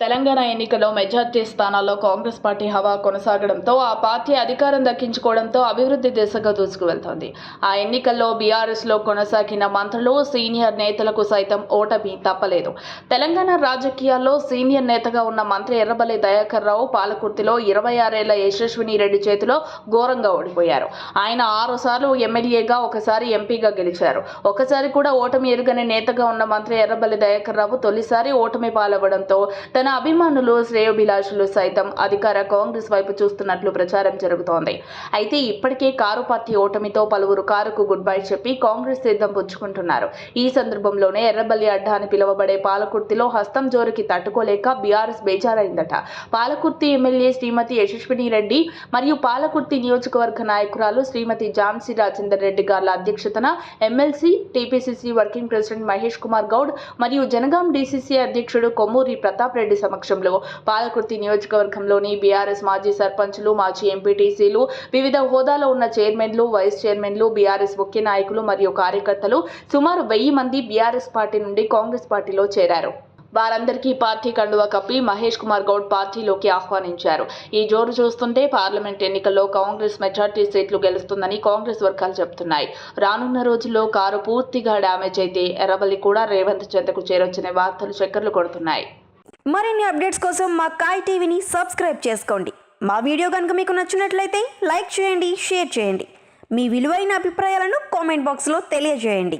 తెలంగాణ ఎన్నికల్లో మెజార్టీ స్థానాల్లో కాంగ్రెస్ పార్టీ హవా కొనసాగడంతో ఆ పార్టీ అధికారం దక్కించుకోవడంతో అభివృద్ధి దిశగా దూసుకువెళ్తోంది. ఆ ఎన్నికల్లో బీఆర్ఎస్లో కొనసాగిన మంత్రులు సీనియర్ నేతలకు సైతం ఓటమి తప్పలేదు. తెలంగాణ రాజకీయాల్లో సీనియర్ నేతగా ఉన్న మంత్రి ఎర్రబల్లి దయాకర్ రావు పాలకుర్తిలో ఇరవై ఆరేళ్ళ యశస్విని రెడ్డి చేతిలో ఘోరంగా ఓడిపోయారు. ఆయన ఆరుసార్లు ఎమ్మెల్యేగా ఒకసారి ఎంపీగా గెలిచారు. ఒకసారి కూడా ఓటమి ఎరుగని నేతగా ఉన్న మంత్రి ఎర్రబల్లి దయాకర్ రావు తొలిసారి ఓటమి పాలవడంతో తన అభిమానులు శ్రేయోభిలాషులు సైతం అధికార కాంగ్రెస్ వైపు చూస్తున్నట్లు ప్రచారం జరుగుతోంది. అయితే ఇప్పటికే కారు పార్టీ ఓటమితో పలువురు కారుకు గుడ్ బై చెప్పి కాంగ్రెస్ సిద్ధం పుచ్చుకుంటున్నారు. ఈ సందర్భంలోనే ఎర్రబల్లి అడ్డా అని పిలువబడే పాలకుర్తిలో హస్తం జోరుకి తట్టుకోలేక బీఆర్ఎస్ బేజారైందట. పాలకుర్తి ఎమ్మెల్యే శ్రీమతి యశస్విని రెడ్డి మరియు పాలకుర్తి నియోజకవర్గ నాయకురాలు శ్రీమతి ఝాన్సీ రాజేందర్ రెడ్డి గార్ల అధ్యక్షతన MLC TPCC working president Mahesh Kumar Goud మరియు జనగాం డీసీసీ అధ్యక్షుడు కొమ్మూరి ప్రతాప్ రెడ్డి రెడ్డి సమక్షంలో పాలకుర్తి నియోజకవర్గంలోని బీఆర్ఎస్ మాజీ సర్పంచ్లు మాజీ ఎంపీటీసీలు వివిధ హోదాలో ఉన్న చైర్మన్లు వైస్ చైర్మన్లు బీఆర్ఎస్ ముఖ్య నాయకులు మరియు కార్యకర్తలు సుమారు వెయ్యి మంది బీఆర్ఎస్ పార్టీ నుండి కాంగ్రెస్ పార్టీలో చేరారు. వారందరికీ పార్టీ కండువా కప్పి మహేష్ కుమార్ గౌడ్ పార్టీలోకి ఆహ్వానించారు. ఈ జోరు చూస్తుంటే పార్లమెంట్ ఎన్నికల్లో కాంగ్రెస్ మెజార్టీ సీట్లు గెలుస్తుందని కాంగ్రెస్ వర్గాలు చెబుతున్నాయి. రానున్న రోజుల్లో కారు పూర్తిగా డ్యామేజ్ అయితే ఎర్రబల్లి కూడా రేవంత్ చెంతకు చేరొచ్చనే వార్తలు చక్కర్లు కొడుతున్నాయి. మరిన్ని అప్డేట్స్ కోసం మా కాయ్ టీవీని సబ్స్క్రైబ్ చేసుకోండి. మా వీడియో కనుక మీకు నచ్చినట్లయితే లైక్ చేయండి షేర్ చేయండి. మీ విలువైన అభిప్రాయాలను కామెంట్ బాక్స్లో తెలియజేయండి.